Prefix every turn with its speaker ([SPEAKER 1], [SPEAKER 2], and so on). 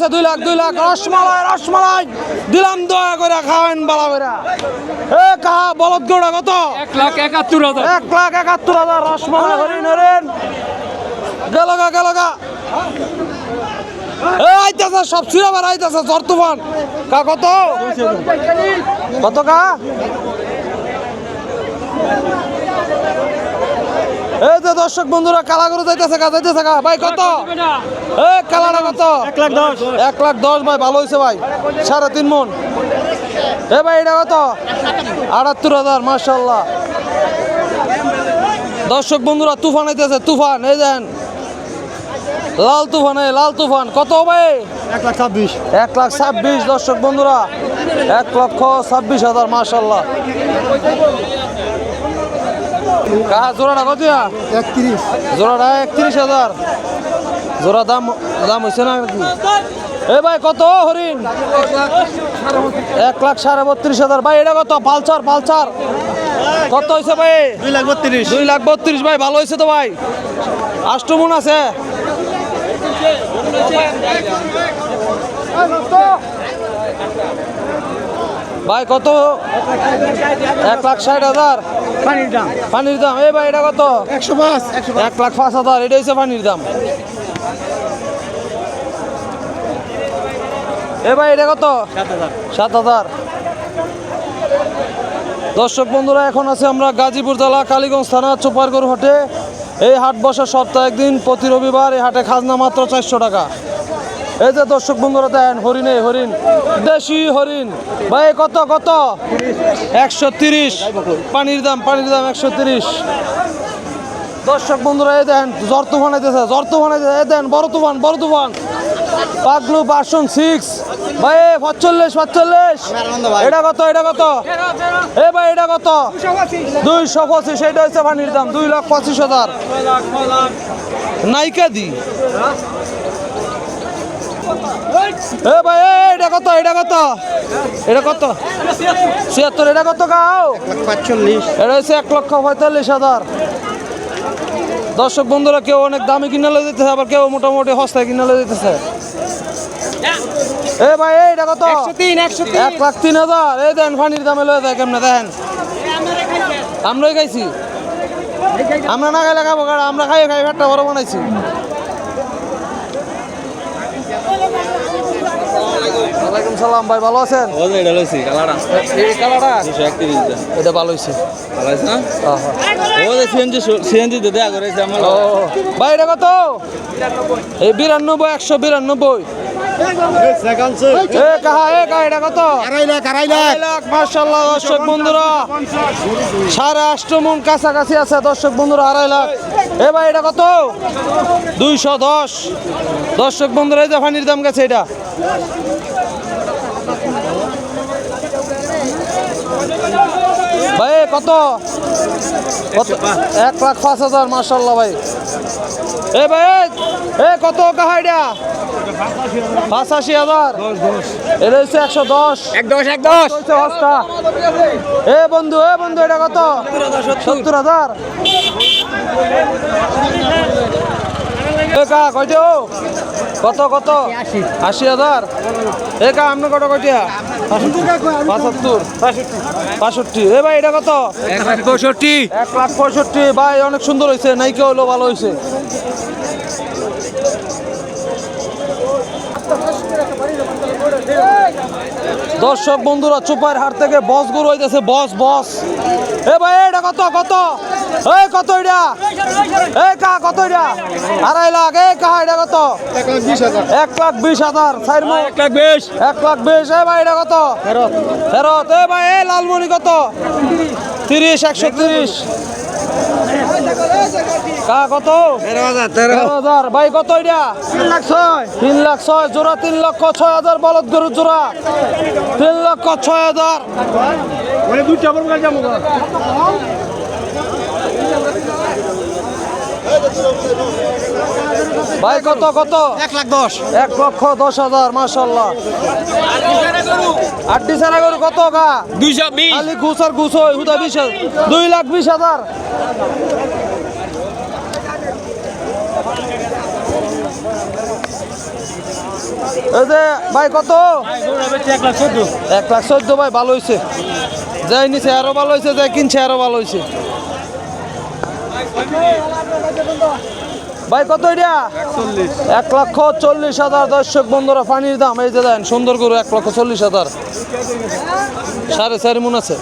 [SPEAKER 1] আছে দুই লাখ দুই লাখ রসমালাই রসমালাই। দিলাম দয়া করে খাওয়েন বালা করে। এ কাহা বলদ গৌড়া কত?
[SPEAKER 2] এক লাখ একাত্তর হাজার।
[SPEAKER 1] এক লাখ একাত্তর হাজার রসমালাই হরিণ হরিণ গেল গা গেল গা। এ আইতাছে সব সিরাবার আইতাছে ঝড় তুফান। কা কত? কত কা? এই যে দর্শক বন্ধুরা কালা গরু যাইতেছে কা যাইতেছে কা ভাই কত? এ কালাটা কত? এক লাখ দশ। এক লাখ দশ ভাই ভালো হয়েছে ভাই। সাড়ে তিন মন। এ ভাই এটা কত? আটাত্তর হাজার মার্শাল্লাহ দর্শক বন্ধুরা তুফান আইতেছে তুফান এই দেন। লাল তুফান এই লাল তুফান। কত ভাই?
[SPEAKER 3] এক লাখ ছাব্বিশ।
[SPEAKER 1] এক লাখ ছাব্বিশ দর্শক বন্ধুরা। এক লক্ষ ছাব্বিশ হাজার মার্শাল্লাহ জোড়াটা কত?
[SPEAKER 3] একত্রিশ।
[SPEAKER 1] জোড়াটা একত্রিশ হাজার। জোড়া দাম দাম হয়েছে না কি এ ভাই কত হরিণ? এক লাখ সাড়ে বত্রিশ হাজার। ভাই এটা কত? পালচার পালচার কত হয়েছে ভাই?
[SPEAKER 3] দুই লাখ বত্রিশ।
[SPEAKER 1] দুই লাখ বত্রিশ ভাই ভালো হয়েছে তো ভাই। আষ্টমন আছে। ভাই কত? এক লাখ ষাট হাজার।
[SPEAKER 3] পানির দাম।
[SPEAKER 1] পানির দাম। এই ভাই এটা কত?
[SPEAKER 3] একশো পাঁচ।
[SPEAKER 1] এক লাখ পাঁচ হাজার। এটা হচ্ছে পানির দাম। এ ভাই এটা কত? সাত হাজার। দর্শক বন্ধুরা এখন আছে আমরা গাজীপুর জেলা কালীগঞ্জ থানা চোপারগড় হাটে। এই হাট বসে সপ্তাহে একদিন প্রতি রবিবার এই হাটে খাজনা মাত্র চারশো টাকা। এই যে দর্শক বন্ধুরা হরিণে হরিণ, দেশি হরিণ। ভাই, কত কত? একশো তিরিশ। পানির দাম পানির দাম একশো তিরিশ। দর্শক বন্ধুরা, এই দেন জ্বর তুফান আইতেছে, জ্বর তুফান আইতেছে। এই দেন বড় তুফান বড় তুফান। Paglu person six. ভাই, এ পাঁচচল্লিশ পাঁচচল্লিশ এটা কত এটা কত? এ, ভাই, এটা কত? দুইশো পঁচিশ এটা হচ্ছে পানির দাম, দুই লাখ পঁচিশ হাজার। নাইকা দি। এ ভাই এটা কত এটা কত? এটা কত? ছিয়াত্তর এটা কত গাও?
[SPEAKER 3] পাঁচচল্লিশ।
[SPEAKER 1] এটা হচ্ছে এক লক্ষ পঁয়তাল্লিশ হাজার। দর্শক বন্ধুরা কেউ অনেক দামি কিনে লয়ে যেতেছে আবার কেউ মোটামুটি সস্তায় কিনে লয়ে যেতেছে। এ ভাই এটা কত? এক লাখ তিন হাজার। এই দেন পানির দামে লয়ে যায় কেমনে দেখেন আমরাই খাইছি। আমরা না খাইলে খাব কারণ আমরা খাই খাই একটা বড় বানাইছি। ওয়ালাইকুম সালাম ভাই ভালো আছেন?
[SPEAKER 2] এটা লইছি কালাটা
[SPEAKER 1] এই কালারটা
[SPEAKER 2] দুশো একত্রিশ
[SPEAKER 1] এটা ভালো হয়েছে
[SPEAKER 2] ভালো আছে না?
[SPEAKER 1] হ্যাঁ।
[SPEAKER 2] ও যে সিএনজি সিএনজি দিতে করেছে আমার।
[SPEAKER 1] ও ভাই এটা কত? এই বিরানব্বই একশো বিরানব্বই। এ কাহা এ কাহা এটা কত?
[SPEAKER 3] আড়াই লাখ আড়াই লাখ।
[SPEAKER 1] আড়াই লাখ মার্শাল্লাহ দর্শক বন্ধুরা। সাড়ে আষ্ট কাছাকাছি আছে দর্শক বন্ধুরা আড়াই লাখ। এ ভাই এটা কত? দুইশো দশ। দর্শক বন্ধুরা এই যে পানির দাম গেছে এটা। ভাই কত? কত? এক লাখ পাঁচ হাজার মার্শাল্লাহ ভাই। এ ভাই এ- এ কত কাহা এটা পাঁচাশি হাজার। এটা হচ্ছে একশো দশ।
[SPEAKER 2] এক দশ এক দশ।
[SPEAKER 1] হচ্ছে হস্তা। এ বন্ধু এ বন্ধু এটা কত? সত্তর হাজার এ কা কত কত? আশি। হাজার? এ কা আপনি কত কয়টা পঁচাত্তর। বাষট্টি এ ভাই এটা কত?
[SPEAKER 2] এক লাখ পঁয়ষট্টি।
[SPEAKER 1] এক লাখ পঁয়ষট্টি। ভাই অনেক সুন্দর হয়েছে নাইকে হলো ভালো হয়েছে দর্শক বন্ধুরা চুপার হাট থেকে বস গরু হইতেছে বস বস। এ ভাই এটা কত কত? এই কত এটা? এই কা কত এটা? আড়াই লাখ এই কা এটা কত?
[SPEAKER 3] এক লাখ বিশ হাজার
[SPEAKER 1] এক লাখ বিশ চার
[SPEAKER 2] এক লাখ বিশ।
[SPEAKER 1] এক লাখ বিশ এ ভাই এটা কত?
[SPEAKER 3] ফেরত।
[SPEAKER 1] ফেরত এ ভাই এ লালমণি কত? তিরিশ একশো তিরিশ। কা কত?
[SPEAKER 3] তেরো হাজার
[SPEAKER 1] তেরো। হাজার। ভাই কত এটা?
[SPEAKER 3] তিন লাখ ছয়।
[SPEAKER 1] তিন লাখ ছয় জোড়া তিন লক্ষ ছয় হাজার বলদ গরু জোড়া। তিন লক্ষ ছয় হাজার।
[SPEAKER 3] দুইটা
[SPEAKER 1] ভাই কত কত?
[SPEAKER 3] এক লাখ দশ।
[SPEAKER 1] এক লক্ষ দশ হাজার মাসাল্লাহ আটটি সারা গরু কত গা?
[SPEAKER 2] দুইশো বিশ।
[SPEAKER 1] খালি ঘুষ আর ঘুষ হুদা বিশ দুই লাখ বিশ হাজার। এই যে ভাই কত? এক লাখ চোদ্দ। ভাই ভালো হয়েছে যাই নিছে আরও ভালো হয়েছে যাই কিনছে আরও ভালো হয়েছে ভাই কত এটা? এক লক্ষ চল্লিশ হাজার দর্শক বন্ধুরা পানির দাম এই যে দেন সুন্দর করে এক লক্ষ চল্লিশ হাজার। সাড়ে চারি মন আছে।